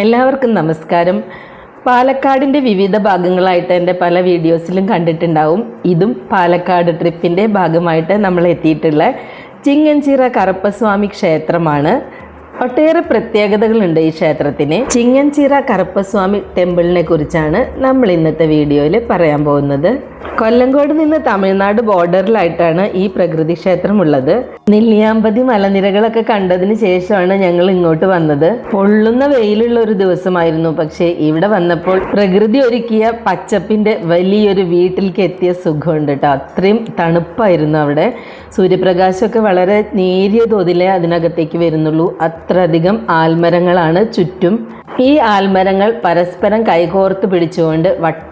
എല്ലാവർക്കും നമസ്കാരം. പാലക്കാടിന്റെ വിവിധ ഭാഗങ്ങളായിട്ട് എന്റെ പല വീഡിയോസിലും കണ്ടിട്ടുണ്ടാവും. ഇതും പാലക്കാട് ട്രിപ്പിന്റെ ഭാഗമായിട്ട് നമ്മൾ എത്തിയിട്ടുള്ള ചിങ്ങഞ്ചിറ കറുപ്പസ്വാമി ക്ഷേത്രമാണ്. ഒട്ടേറെ പ്രത്യേകതകളുണ്ട് ഈ ക്ഷേത്രത്തിന്. ചിങ്ങൻചിറ കറുപ്പസ്വാമി ടെമ്പിളിനെ കുറിച്ചാണ് നമ്മൾ ഇന്നത്തെ വീഡിയോയിൽ പറയാൻ പോകുന്നത്. കൊല്ലങ്കോട് നിന്ന് തമിഴ്നാട് ബോർഡറിലായിട്ടാണ് ഈ പ്രകൃതി ക്ഷേത്രം ഉള്ളത് നെല്ലിയാമ്പതി മലനിരകളൊക്കെ കണ്ടതിന് ശേഷമാണ് ഞങ്ങൾ ഇങ്ങോട്ട് വന്നത്. പൊള്ളുന്ന വെയിലുള്ള ഒരു ദിവസമായിരുന്നു. പക്ഷേ ഇവിടെ വന്നപ്പോൾ പ്രകൃതി ഒരുക്കിയ പച്ചപ്പിന്റെ വലിയൊരു വീട്ടിലേക്ക് എത്തിയ സുഖമുണ്ട് കേട്ടോ. അത്രയും തണുപ്പായിരുന്നു അവിടെ. സൂര്യപ്രകാശമൊക്കെ വളരെ നേരിയ തോതിലേ അതിനകത്തേക്ക് വരുന്നുള്ളൂ. അത്രയധികം ആൽമരങ്ങളാണ് ചുറ്റും. ഈ ആൽമരങ്ങൾ പരസ്പരം കൈകോർത്ത് പിടിച്ചുകൊണ്ട്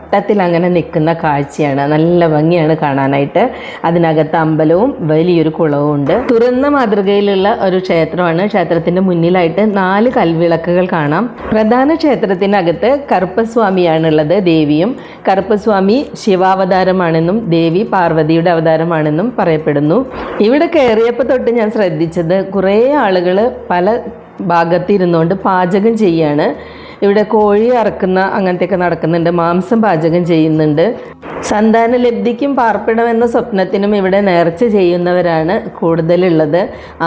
വട്ടത്തിൽ അങ്ങനെ നിൽക്കുന്ന കാഴ്ചയാണ്. നല്ല ഭംഗിയാണ് കാണാനായിട്ട്. അതിനകത്ത് അമ്പലവും വലിയൊരു കുളവും ഉണ്ട്. തുറന്ന മാതൃകയിലുള്ള ഒരു ക്ഷേത്രമാണ്. ക്ഷേത്രത്തിന്റെ മുന്നിലായിട്ട് നാല് കൽവിളക്കുകൾ കാണാം. പ്രധാന ക്ഷേത്രത്തിനകത്ത് കറുപ്പസ്വാമിയാണുള്ളത് ദേവിയും. കറുപ്പസ്വാമി ശിവാവതാരമാണെന്നും ദേവി പാർവതിയുടെ അവതാരമാണെന്നും പറയപ്പെടുന്നു. ഇവിടെ കയറിയപ്പോൾ തൊട്ട് ഞാൻ ശ്രദ്ധിച്ചത് കുറേ ആളുകൾ പല ഭാഗത്തിരുന്നുകൊണ്ട് പാചകം ചെയ്യാണ്. ഇവിടെ കോഴി അറക്കുന്ന അങ്ങനത്തെയൊക്കെ നടക്കുന്നുണ്ട് മാംസം പാചകം ചെയ്യുന്നുണ്ട്. സന്താന ലബ്ധിക്കും പാർപ്പിടം എന്ന സ്വപ്നത്തിനും ഇവിടെ നേർച്ച ചെയ്യുന്നവരാണ് കൂടുതലുള്ളത്.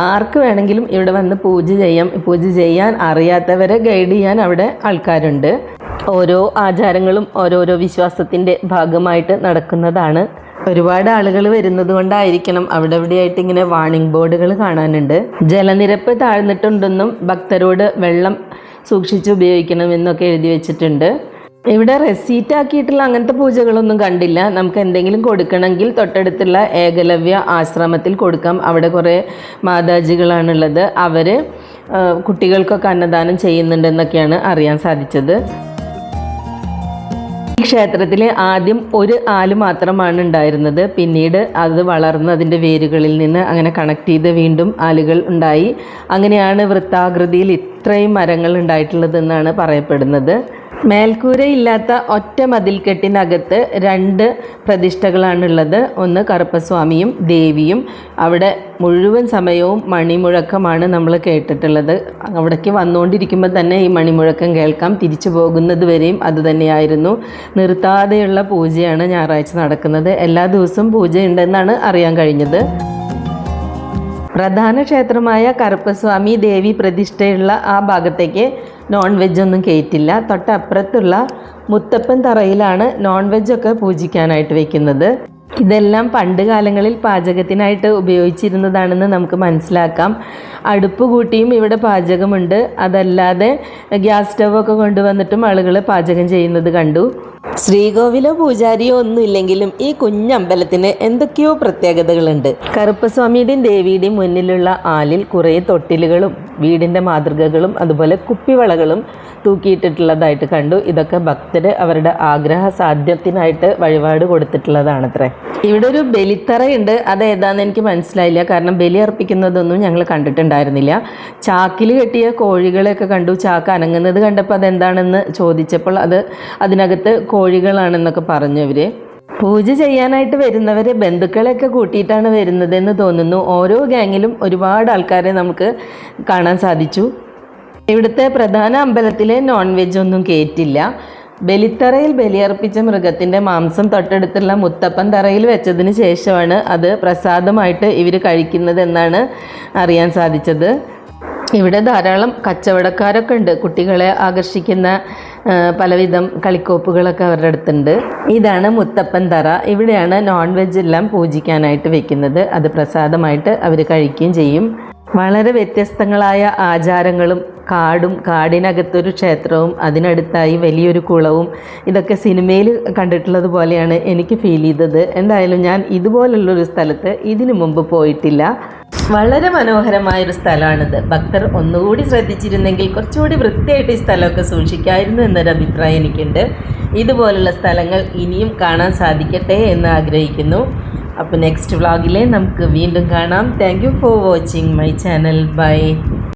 ആർക്ക് വേണമെങ്കിലും ഇവിടെ വന്ന് പൂജ ചെയ്യാം പൂജ ചെയ്യാൻ അറിയാത്തവരെ ഗൈഡ് ചെയ്യാൻ അവിടെ ആൾക്കാരുണ്ട്. ഓരോ ആചാരങ്ങളും ഓരോരോ വിശ്വാസത്തിന്റെ ഭാഗമായിട്ട് നടക്കുന്നതാണ്. ഒരുപാട് ആളുകൾ വരുന്നത് കൊണ്ടായിരിക്കണം അവിടെ എവിടെയായിട്ട് ഇങ്ങനെ വാണിംഗ് ബോർഡുകൾ കാണാനുണ്ട്. ജലനിരപ്പ് താഴ്ന്നിട്ടുണ്ടെന്നും ഭക്തരോട് വെള്ളം സൂക്ഷിച്ച് ഉപയോഗിക്കണമെന്നൊക്കെ എഴുതി വെച്ചിട്ടുണ്ട്. ഇവിടെ റെസീറ്റ് ആക്കിയിട്ടുള്ള അങ്ങനത്തെ പൂജകളൊന്നും കണ്ടില്ല. നമുക്ക് എന്തെങ്കിലും കൊടുക്കണമെങ്കിൽ തൊട്ടടുത്തുള്ള ഏകലവ്യ ആശ്രമത്തിൽ കൊടുക്കാം. അവിടെ കുറേ മാതാജികളാണുള്ളത്. അവർ കുട്ടികൾക്കൊക്കെ അന്നദാനം ചെയ്യുന്നുണ്ടെന്നൊക്കെയാണ് അറിയാൻ സാധിച്ചത്. ഈ ക്ഷേത്രത്തിൽ ആദ്യം ഒരു ആൽ മാത്രമാണ് ഉണ്ടായിരുന്നത്. പിന്നീട് അത് വളർന്ന് അതിന്റെ വേരുകളിൽ നിന്ന് അങ്ങനെ കണക്ട് ചെയ്ത് വീണ്ടും ആലുകൾ ഉണ്ടായി. അങ്ങനെയാണ് വൃത്താകൃതിയിൽ ഇത്രയും മരങ്ങൾ ഉണ്ടായിട്ടുള്ളതെന്നാണ് പറയപ്പെടുന്നത്. മേൽക്കൂരയില്ലാത്ത ഒറ്റ മതിൽക്കെട്ടിനകത്ത് രണ്ട് പ്രതിഷ്ഠകളാണുള്ളത്. ഒന്ന് കറുപ്പസ്വാമിയും ദേവിയും. അവിടെ മുഴുവൻ സമയവും മണിമുഴക്കമാണ് നമ്മൾ കേട്ടിട്ടുള്ളത്. അവിടേക്ക് വന്നുകൊണ്ടിരിക്കുമ്പോൾ തന്നെ ഈ മണിമുഴക്കം കേൾക്കാം. തിരിച്ചു പോകുന്നത് വരെയും അതുതന്നെയായിരുന്നു നിർത്താതെയുള്ള പൂജയാണ് ഞായറാഴ്ച നടക്കുന്നത്. എല്ലാ ദിവസവും പൂജയുണ്ടെന്നാണ് അറിയാൻ കഴിഞ്ഞത്. പ്രധാന ക്ഷേത്രമായ കറുപ്പസ്വാമി ദേവി പ്രതിഷ്ഠയുള്ള ആ ഭാഗത്തേക്ക് നോൺ വെജ് ഒന്നും കയറ്റില്ല തൊട്ടപ്പുറത്തുള്ള മുത്തപ്പൻ തറയിലാണ് നോൺ വെജൊക്കെ പൂജിക്കാനായിട്ട് വെക്കുന്നത്. ഇതെല്ലാം പണ്ട് കാലങ്ങളിൽ പാചകത്തിനായിട്ട് ഉപയോഗിച്ചിരുന്നതാണെന്ന് നമുക്ക് മനസ്സിലാക്കാം. അടുപ്പ് കൂട്ടിയും ഇവിടെ പാചകമുണ്ട്. അതല്ലാതെ ഗ്യാസ് സ്റ്റവൊക്കെ കൊണ്ടുവന്നിട്ടും ആളുകൾ പാചകം ചെയ്യുന്നത് കണ്ടു. ശ്രീകോവിലോ പൂജാരിയോ ഒന്നും ഇല്ലെങ്കിലും ഈ കുഞ്ഞമ്പലത്തിന് എന്തൊക്കെയോ പ്രത്യേകതകളുണ്ട്. കറുപ്പസ്വാമിയുടെയും ദേവിയുടെയും മുന്നിലുള്ള ആലിൽ കുറേ തൊട്ടിലുകളും വീടിന്റെ മാതൃകകളും അതുപോലെ കുപ്പിവളകളും തൂക്കിയിട്ടിട്ടുള്ളതായിട്ട് കണ്ടു. ഇതൊക്കെ ഭക്തർ അവരുടെ ആഗ്രഹ സാധ്യത്തിനായിട്ട് വഴിപാട് കൊടുത്തിട്ടുള്ളതാണത്രേ. ഇവിടെ ഒരു ബലിത്തറയുണ്ട്. അത് ഏതാണെന്ന് എനിക്ക് മനസ്സിലായില്ല. കാരണം ബലി അർപ്പിക്കുന്നതൊന്നും ഞങ്ങൾ കണ്ടിട്ടുണ്ടായിരുന്നില്ല. ചാക്കിൽ കെട്ടിയ കോഴികളെയൊക്കെ കണ്ടു. ചാക്ക് അനങ്ങുന്നത് കണ്ടപ്പോൾ അതെന്താണെന്ന് ചോദിച്ചപ്പോൾ അത് അതിനകത്ത് കോഴികളാണെന്നൊക്കെ പറഞ്ഞു ഇവർ പൂജ ചെയ്യാനായിട്ട് വരുന്നവരെ ബന്ധുക്കളെയൊക്കെ കൂട്ടിയിട്ടാണ് വരുന്നതെന്ന് തോന്നുന്നു. ഓരോ ഗ്യാങ്ങിലും ഒരുപാട് ആൾക്കാരെ നമുക്ക് കാണാൻ സാധിച്ചു. ഇവിടുത്തെ പ്രധാന അമ്പലത്തിലെ നോൺ വെജ് ഒന്നും കയറ്റില്ല ബലിത്തറയിൽ ബലിയർപ്പിച്ച മൃഗത്തിന്റെ മാംസം തൊട്ടടുത്തുള്ള മുത്തപ്പൻ തറയിൽ വെച്ചതിന് ശേഷമാണ് അത് പ്രസാദമായിട്ട് ഇവർ കഴിക്കുന്നത് എന്നാണ് അറിയാൻ സാധിച്ചത്. ഇവിടെ ധാരാളം കച്ചവടക്കാരൊക്കെ ഉണ്ട്. കുട്ടികളെ ആകർഷിക്കുന്ന പലവിധം കളിക്കോപ്പുകളൊക്കെ അവരുടെ അടുത്തുണ്ട്. ഇതാണ് മുത്തപ്പൻ തറ. ഇവിടെയാണ് നോൺ വെജ് എല്ലാം പൂജിക്കാനായിട്ട് വെക്കുന്നത്. അത് പ്രസാദമായിട്ട് അവർ കഴിക്കുകയും ചെയ്യും. വളരെ വ്യത്യസ്തങ്ങളായ ആചാരങ്ങളും കാടും കാടിനകത്തൊരു ക്ഷേത്രവും അതിനടുത്തായി വലിയൊരു കുളവും ഇതൊക്കെ സിനിമയിൽ കണ്ടിട്ടുള്ളത് പോലെയാണ് എനിക്ക് ഫീൽ ചെയ്തത്. എന്തായാലും ഞാൻ ഇതുപോലുള്ളൊരു സ്ഥലത്ത് ഇതിനു മുമ്പ് പോയിട്ടില്ല. വളരെ മനോഹരമായ ഒരു സ്ഥലമാണിത്. ഭക്തർ ഒന്നുകൂടി ശ്രദ്ധിച്ചിരുന്നെങ്കിൽ കുറച്ചുകൂടി വൃത്തിയായിട്ട് ഈ സ്ഥലമൊക്കെ സൂക്ഷിക്കായിരുന്നു എന്നൊരു അഭിപ്രായം എനിക്കുണ്ട്. ഇതുപോലുള്ള സ്ഥലങ്ങൾ ഇനിയും കാണാൻ സാധിക്കട്ടെ എന്ന് ആഗ്രഹിക്കുന്നു. അപ്പോൾ നെക്സ്റ്റ് വ്ളോഗിലെ നമുക്ക് വീണ്ടും കാണാം. Thank for watching my channel. Bye.